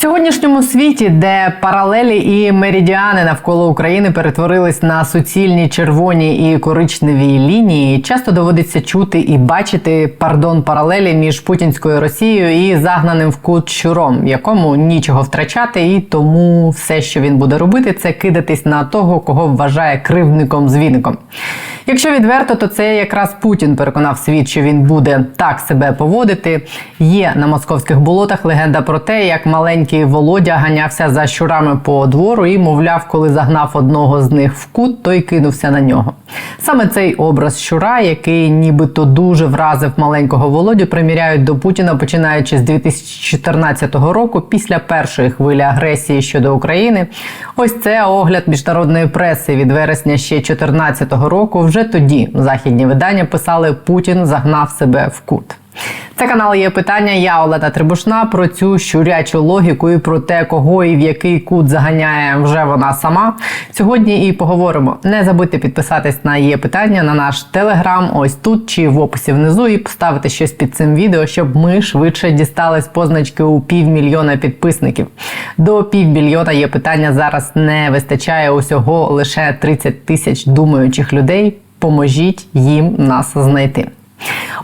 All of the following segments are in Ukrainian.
сьогоднішньому світі, де паралелі і меридіани навколо України перетворились на суцільні червоні і коричневі лінії, часто доводиться чути і бачити пардон паралелі між путінською Росією і загнаним в кут щуром, якому нічого втрачати, і тому все, що він буде робити, це кидатись на того, кого вважає кривдником звідником. Якщо відверто, то це якраз Путін переконав світ, що він буде так себе поводити. Є на московських болотах легенда про те, як маленький Володя ганявся за щурами по двору і, мовляв, коли загнав одного з них в кут, той кинувся на нього. Саме цей образ щура, який нібито дуже вразив маленького Володю, приміряють до Путіна починаючи з 2014 року, після першої хвилі агресії щодо України. Ось це огляд міжнародної преси від вересня ще 2014 року. Вже тоді західні видання писали Путін загнав себе в кут. Це канал є питання. Я Олена Трибушна про цю щурячу логіку і про те, кого і в який кут заганяє вже вона сама. Сьогодні і поговоримо. Не забудьте підписатись на є питання на наш телеграм, ось тут чи в описі внизу, і поставити щось під цим відео, щоб ми швидше дістались позначки у півмільйона підписників. До півмільйона є питання зараз не вистачає усього лише 30 тисяч думаючих людей. Поможіть їм нас знайти.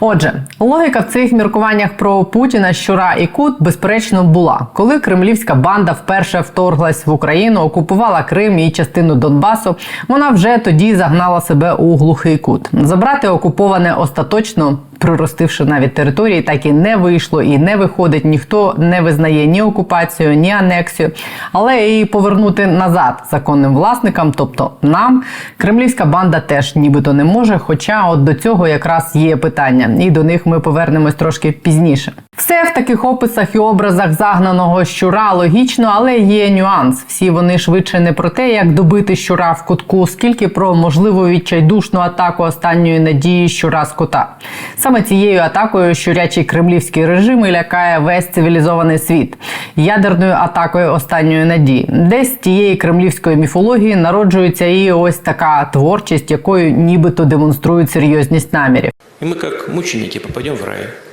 Отже, логіка в цих міркуваннях про Путіна, Щура і Кут безперечно була, коли кремлівська банда вперше вторглась в Україну, окупувала Крим і частину Донбасу. Вона вже тоді загнала себе у глухий кут. Забрати окуповане остаточно. Приростивши навіть території, так і не вийшло і не виходить. Ніхто не визнає ні окупацію, ні анексію, але і повернути назад законним власникам, тобто нам, кремлівська банда теж нібито не може. Хоча от до цього якраз є питання, і до них ми повернемось трошки пізніше. Все в таких описах і образах загнаного щура логічно, але є нюанс. Всі вони швидше не про те, як добити щура в кутку, скільки про можливу відчайдушну атаку останньої надії щура з кота. Саме цією атакою щурячий кремлівський режим і лякає весь цивілізований світ ядерною атакою останньої надії. Десь тієї кремлівської міфології народжується і ось така творчість, якою нібито демонструють серйозність намірів. И мы как мученики попадем в рай.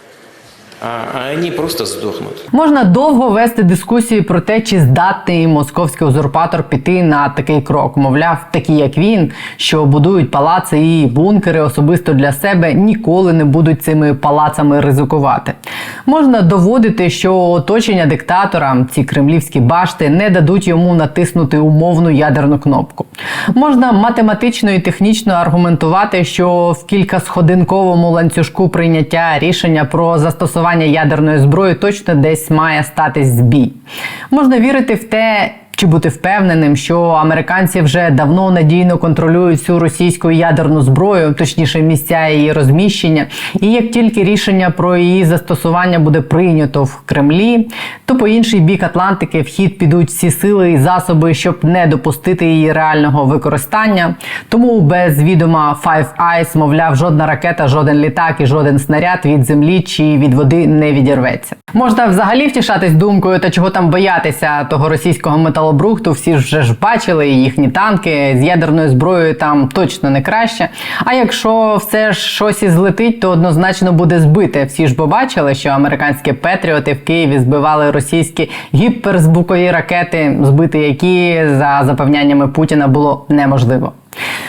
А, а они просто сдохнут. Можна довго вести дискусії про те, чи здатний московський узурпатор піти на такий крок. Мовляв, такі як він, що будують палаци і бункери особисто для себе, ніколи не будуть цими палацами ризикувати. Можна доводити, що оточення диктатора, ці кремлівські башти, не дадуть йому натиснути умовну ядерну кнопку. Можна математично і технічно аргументувати, що в кількасходинковому ланцюжку прийняття рішення про застосування ядерної зброї точно десь має статись збій. Можна вірити в те. Чи бути впевненим, що американці вже давно надійно контролюють всю російську ядерну зброю, точніше місця її розміщення, і як тільки рішення про її застосування буде прийнято в Кремлі, то по інший бік Атлантики в хід підуть всі сили і засоби, щоб не допустити її реального використання. Тому без відома Five Eyes, мовляв, жодна ракета, жоден літак і жоден снаряд від землі чи від води не відірветься. Можна взагалі втішатись думкою, та чого там боятися того російського металобрухту. Всі вже ж бачили їхні танки з ядерною зброєю там точно не краще. А якщо все ж щось і злетить, то однозначно буде збите. Всі ж побачили, що американські петріоти в Києві збивали російські гіперзвукові ракети, збити які за запевняннями Путіна було неможливо.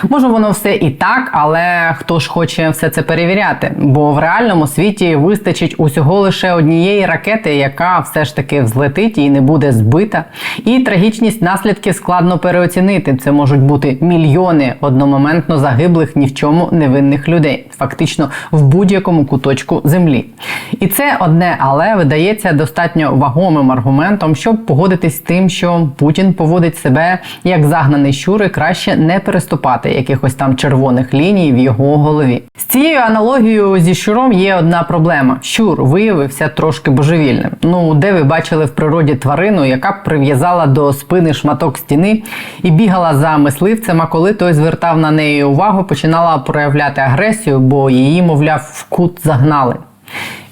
Може, воно все і так, але хто ж хоче все це перевіряти? Бо в реальному світі вистачить усього лише однієї ракети, яка все ж таки взлетить і не буде збита. І трагічність наслідків складно переоцінити. Це можуть бути мільйони одномоментно загиблих ні в чому невинних людей, фактично в будь-якому куточку землі. І це одне, але видається достатньо вагомим аргументом, щоб погодитись з тим, що Путін поводить себе як загнаний щур і краще не переступати якихось там червоних ліній в його голові. З цією аналогією зі щуром є одна проблема: щур виявився трошки божевільним. Ну, де ви бачили в природі тварину, яка б прив'язала до спини шматок стіни і бігала за мисливцем, а коли той звертав на неї увагу, починала проявляти агресію, бо її, мовляв, в кут загнали.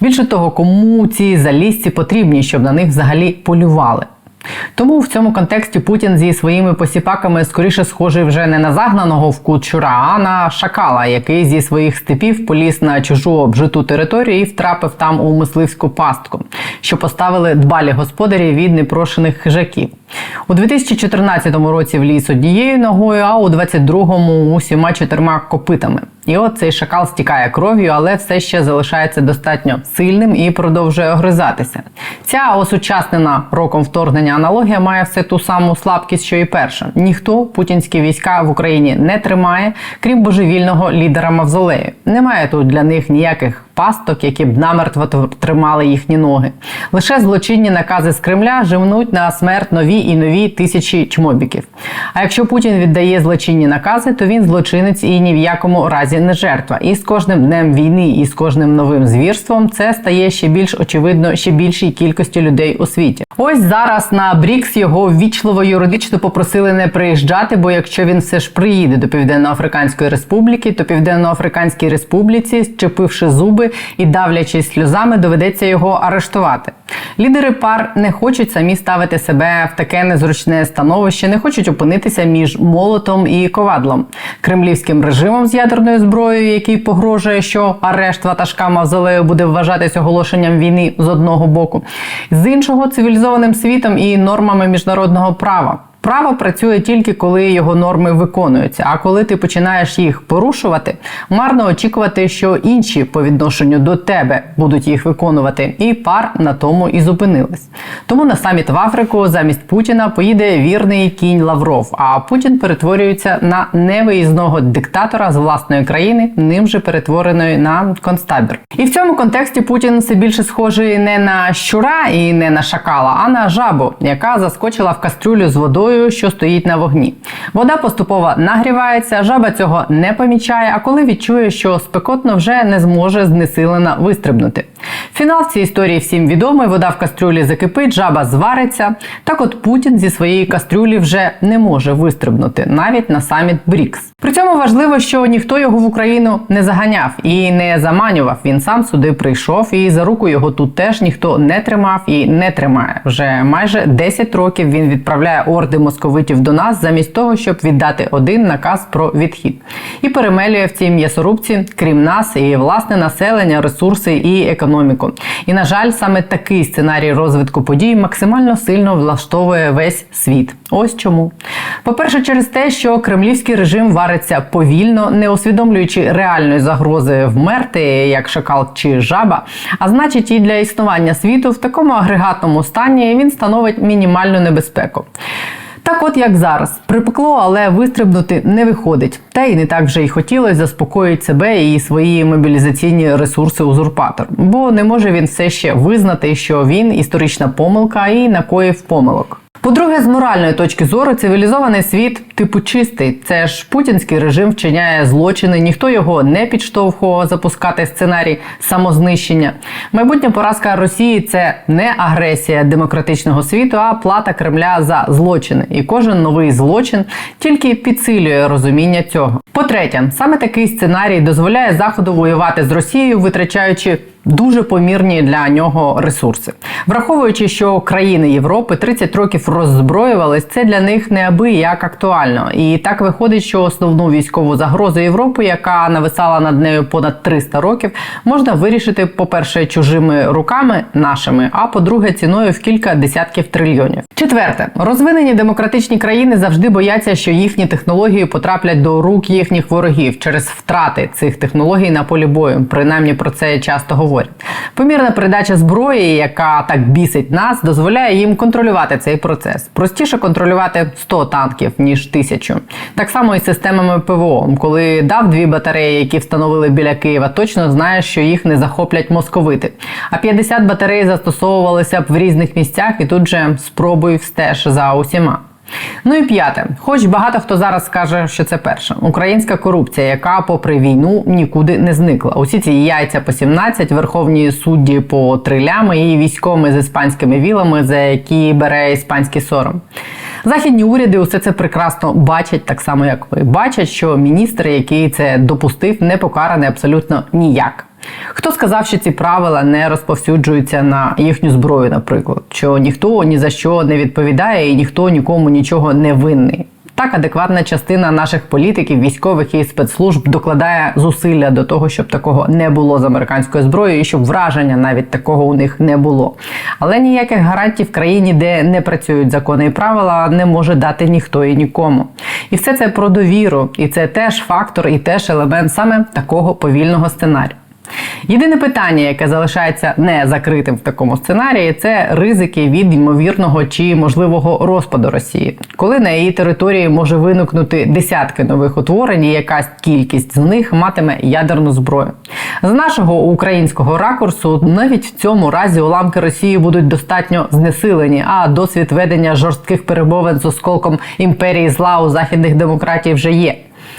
Більше того, кому ці залізці потрібні, щоб на них взагалі полювали. Тому в цьому контексті Путін зі своїми посіпаками скоріше схожий вже не на загнаного в кут щура, а на шакала, який зі своїх степів поліз на чужу обжиту територію і втрапив там у мисливську пастку, що поставили дбалі господарі від непрошених хижаків. У 2014 році вліз однією ногою, а у 22-му усіма чотирма копитами. І от цей шакал стікає кров'ю, але все ще залишається достатньо сильним і продовжує огризатися. Ця осучаснена роком вторгнення аналогія має все ту саму слабкість, що і перша. Ніхто путінські війська в Україні не тримає, крім божевільного лідера Мавзолею. Немає тут для них ніяких пасток, які б намертво тримали їхні ноги. Лише злочинні накази з Кремля живнуть на смерть нові і нові тисячі чмобіків. А якщо Путін віддає злочинні накази, то він злочинець і ні в якому разі не жертва. І з кожним днем війни, і з кожним новим звірством це стає ще більш очевидно ще більшій кількості людей у світі. Ось зараз на Брікс його ввічливо юридично попросили не приїжджати, бо якщо він все ж приїде до Південно-Африканської Республіки, то Південно-Африканській Республіці, щепивши зуби і давлячись сльозами, доведеться його арештувати. Лідери пар не хочуть самі ставити себе в таке незручне становище, не хочуть опинитися між молотом і ковадлом, кремлівським режимом з ядерною зброєю, який погрожує, що арешт ватажка Мавзолею буде вважатись оголошенням війни з одного боку, з іншого цивілізованим світом і нормами міжнародного права. Право працює тільки коли його норми виконуються. А коли ти починаєш їх порушувати, марно очікувати, що інші по відношенню до тебе будуть їх виконувати, і пар на тому і зупинилась. Тому на саміт в Африку замість Путіна поїде вірний кінь Лавров. А Путін перетворюється на невиїзного диктатора з власної країни, ним же перетвореної на концтабір. І в цьому контексті Путін все більше схожий не на щура і не на шакала, а на жабу, яка заскочила в кастрюлю з водою, що стоїть на вогні. Вода поступово нагрівається, жаба цього не помічає. А коли відчує, що спекотно вже не зможе знесилена вистрибнути. Фінал цій історії всім відомий. Вода в кастрюлі закипить, жаба звариться. Так, от Путін зі своєї кастрюлі вже не може вистрибнути навіть на саміт Брікс. При цьому важливо, що ніхто його в Україну не заганяв і не заманював. Він сам сюди прийшов, і за руку його тут теж ніхто не тримав і не тримає. Вже майже 10 років він відправляє орди московитів до нас замість того, щоб віддати один наказ про відхід, і перемелює в цій м'ясорубці, крім нас, і власне населення, ресурси і економіку. І на жаль, саме такий сценарій розвитку подій максимально сильно влаштовує весь світ. Ось чому. По-перше, через те, що кремлівський режим вариться повільно, не усвідомлюючи реальної загрози вмерти, як шакал чи жаба. А значить, і для існування світу в такому агрегатному стані він становить мінімальну небезпеку. Так, от як зараз, припекло, але вистрибнути не виходить. Та й не так вже й хотілося заспокоїти себе і свої мобілізаційні ресурси узурпатор, бо не може він все ще визнати, що він історична помилка і накоїв помилок. По-друге, з моральної точки зору, цивілізований світ типу чистий. Це ж путінський режим вчиняє злочини, ніхто його не підштовхував запускати сценарій самознищення. Майбутня поразка Росії це не агресія демократичного світу, а плата Кремля за злочини. І кожен новий злочин тільки підсилює розуміння цього. По-третє, саме такий сценарій дозволяє Заходу воювати з Росією, витрачаючи дуже помірні для нього ресурси. Враховуючи, що країни Європи 30 років роззброювались, це для них неабияк актуально. І так виходить, що основну військову загрозу Європи, яка нависала над нею понад 300 років, можна вирішити, по-перше, чужими руками нашими, а по-друге, ціною в кілька десятків трильйонів. Четверте, розвинені демократичні країни завжди бояться, що їхні технології потраплять до рук їхніх ворогів через втрати цих технологій на полі бою. Принаймні про це часто говорять. Помірна передача зброї, яка так бісить нас, дозволяє їм контролювати цей процес. Простіше контролювати 100 танків ніж тисячу. Так само і з системами ПВО. Коли дав дві батареї, які встановили біля Києва, точно знаєш, що їх не захоплять московити. А 50 батарей застосовувалися б в різних місцях, і тут же спробуй встеж за усіма. Ну і п'яте, хоч багато хто зараз скаже, що це перше українська корупція, яка, попри війну, нікуди не зникла. Усі ці яйця по 17, верховні судді по три лями і військовими з іспанськими вілами, за які бере іспанський сором. Західні уряди усе це прекрасно бачать, так само як ви бачать, що міністр, який це допустив, не покараний абсолютно ніяк. Хто сказав, що ці правила не розповсюджуються на їхню зброю, наприклад, що ніхто ні за що не відповідає і ніхто нікому нічого не винний. Так, адекватна частина наших політиків, військових і спецслужб докладає зусилля до того, щоб такого не було з американською зброєю, і щоб враження навіть такого у них не було. Але ніяких гарантій в країні, де не працюють закони і правила, не може дати ніхто і нікому. І все це про довіру, і це теж фактор, і теж елемент саме такого повільного сценарію. Єдине питання, яке залишається не закритим в такому сценарії, це ризики від ймовірного чи можливого розпаду Росії, коли на її території може виникнути десятки нових утворень, і якась кількість з них матиме ядерну зброю. З нашого українського ракурсу навіть в цьому разі уламки Росії будуть достатньо знесилені, а досвід ведення жорстких перемовин з осколком імперії зла у західних демократій вже є.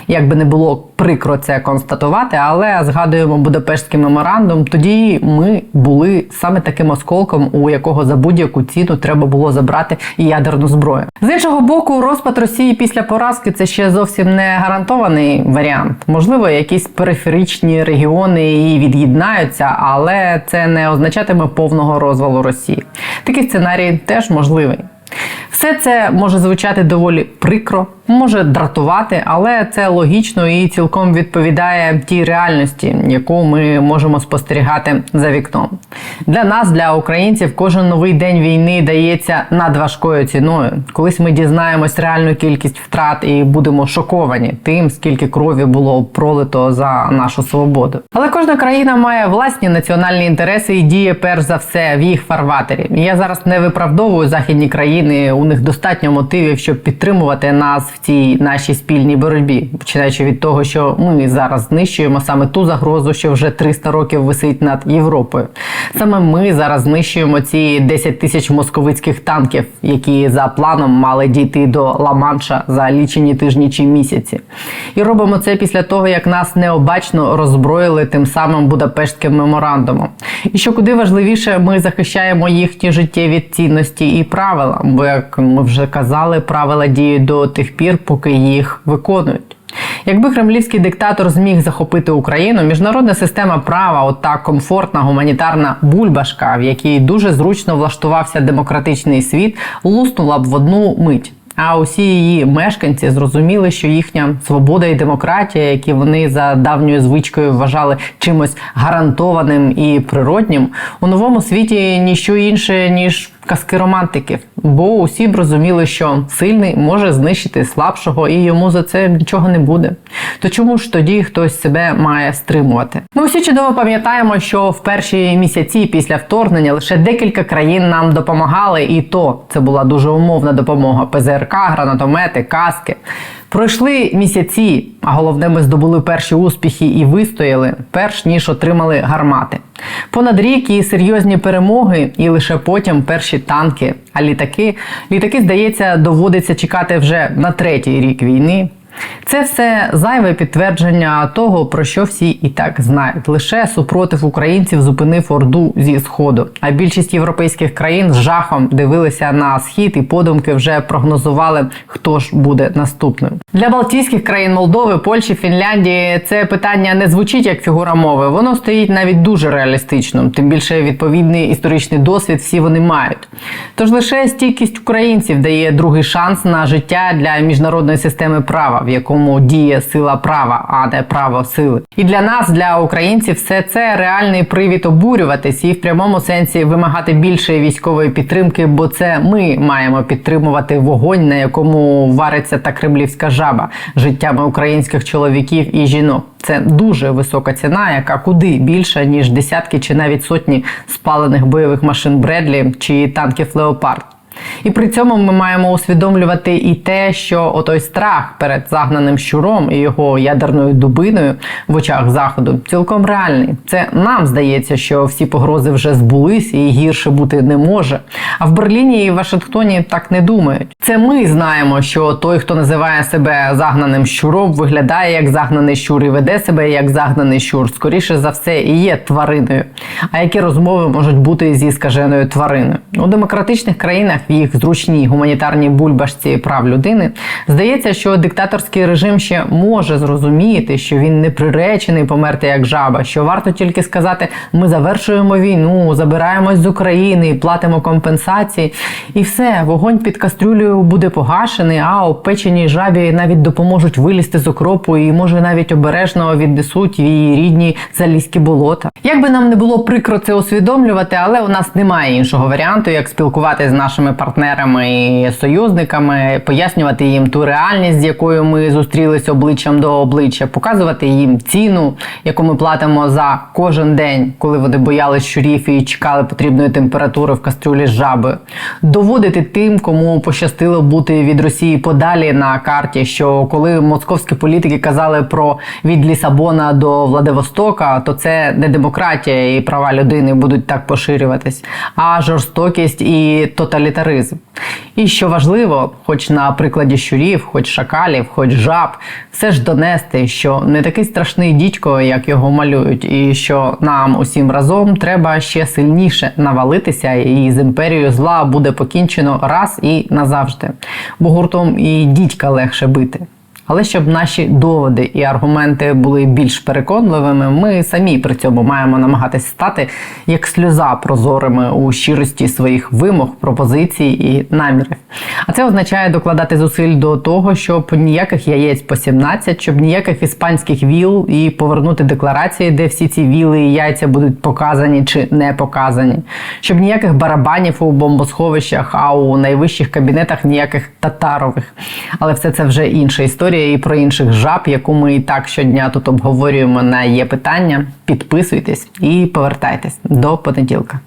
Як би не було прикро це констатувати, але згадуємо Будапештський меморандум. Тоді ми були саме таким осколком, у якого за будь-яку ціну треба було забрати ядерну зброю. З іншого боку, розпад Росії після поразки це ще зовсім не гарантований варіант. Можливо, якісь периферичні регіони і від'єднаються, але це не означатиме повного розвалу Росії. Такий сценарій теж можливий. Все це може звучати доволі прикро, може дратувати, але це логічно і цілком відповідає тій реальності, яку ми можемо спостерігати за вікном. Для нас, для українців, кожен новий день війни дається надважкою ціною. Колись ми дізнаємось реальну кількість втрат і будемо шоковані тим, скільки крові було пролито за нашу свободу. Але кожна країна має власні національні інтереси і діє перш за все в їх фарватері. Я зараз не виправдовую західні країни. У них достатньо мотивів, щоб підтримувати нас в цій нашій спільній боротьбі, починаючи від того, що ми зараз знищуємо саме ту загрозу, що вже 300 років висить над Європою. Саме ми зараз знищуємо ці 10 тисяч московицьких танків, які за планом мали дійти до Ла-Манша за лічені тижні чи місяці. І робимо це після того, як нас необачно роззброїли тим самим Будапештським меморандумом. І що куди важливіше, ми захищаємо їхні життєві цінності і правила. Бо, як ми вже казали, правила діють до тих пір, поки їх виконують. Якби кремлівський диктатор зміг захопити Україну, міжнародна система права, ота комфортна гуманітарна бульбашка, в якій дуже зручно влаштувався демократичний світ, луснула б в одну мить. А усі її мешканці зрозуміли, що їхня свобода і демократія, які вони за давньою звичкою вважали чимось гарантованим і природнім, у новому світі ніщо інше ніж казки романтиків. Бо усі б розуміли, що сильний може знищити слабшого, і йому за це нічого не буде. То чому ж тоді хтось себе має стримувати? Ми усі чудово пам'ятаємо, що в перші місяці після вторгнення лише декілька країн нам допомагали, і то це була дуже умовна допомога: ПЗРК, гранатомети, каски. Пройшли місяці, а головне, ми здобули перші успіхи і вистояли, перш ніж отримали гармати. Понад рік і серйозні перемоги, і лише потім перші танки. А літаки, літаки, здається, доводиться чекати вже на третій рік війни. Це все зайве підтвердження того, про що всі і так знають. Лише супротив українців зупинив орду зі сходу. А більшість європейських країн з жахом дивилися на схід і подумки вже прогнозували, хто ж буде наступним. Для Балтійських країн Молдови, Польщі, Фінляндії це питання не звучить як фігура мови. Воно стоїть навіть дуже реалістично. Тим більше відповідний історичний досвід всі вони мають. Тож лише стійкість українців дає другий шанс на життя для міжнародної системи права в якому діє сила права, а не право сили. І для нас, для українців, все це реальний привід обурюватись і в прямому сенсі вимагати більшої військової підтримки, бо це ми маємо підтримувати вогонь, на якому вариться та кремлівська жаба життями українських чоловіків і жінок. Це дуже висока ціна, яка куди більша ніж десятки чи навіть сотні спалених бойових машин Бредлі чи танків Леопард. І при цьому ми маємо усвідомлювати і те, що отой страх перед загнаним щуром і його ядерною дубиною в очах заходу цілком реальний. Це нам здається, що всі погрози вже збулись і гірше бути не може. А в Берліні і Вашингтоні так не думають. Це ми знаємо, що той, хто називає себе загнаним щуром, виглядає як загнаний щур і веде себе як загнаний щур. Скоріше за все, і є твариною. А які розмови можуть бути зі скаженою твариною? У демократичних країнах в їх зручній гуманітарній бульбашці прав людини, здається, що диктаторський режим ще може зрозуміти, що він не приречений померти як жаба, що варто тільки сказати: ми завершуємо війну, забираємось з України платимо компенсації, і все, вогонь під кастрюлею буде погашений, а опеченій жабі навіть допоможуть вилізти з окропу і може навіть обережно віднесуть її рідні залізькі болота. Як би нам не було прикро це усвідомлювати, але у нас немає іншого варіанту, як спілкуватися з нашими партнерами і союзниками, пояснювати їм ту реальність, з якою ми зустрілися обличчям до обличчя, показувати їм ціну, яку ми платимо за кожен день, коли вони боялись щурів і чекали потрібної температури в кастрюлі з жабою. Доводити тим, кому пощастило бути від Росії подалі на карті, що коли московські політики казали про від Лісабона до Владивостока, то це не демократія і права людини будуть так поширюватись, а жорстокість і тоталітаризм. І що важливо, хоч на прикладі щурів, хоч шакалів, хоч жаб, все ж донести, що не такий страшний дідько, як його малюють, і що нам усім разом треба ще сильніше навалитися, і з імперією зла буде покінчено раз і назавжди. Бо гуртом і дідька легше бити. Але щоб наші доводи і аргументи були більш переконливими, ми самі при цьому маємо намагатись стати як сльоза прозорими у щирості своїх вимог, пропозицій і намірів. А це означає докладати зусиль до того, щоб ніяких яєць по 17, щоб ніяких іспанських віл і повернути декларації, де всі ці віли і яйця будуть показані чи не показані, щоб ніяких барабанів у бомбосховищах, а у найвищих кабінетах ніяких татарових. Але все це вже інша історія і про інших жаб, яку ми і так щодня тут обговорюємо на є питання. Підписуйтесь і повертайтесь до понеділка.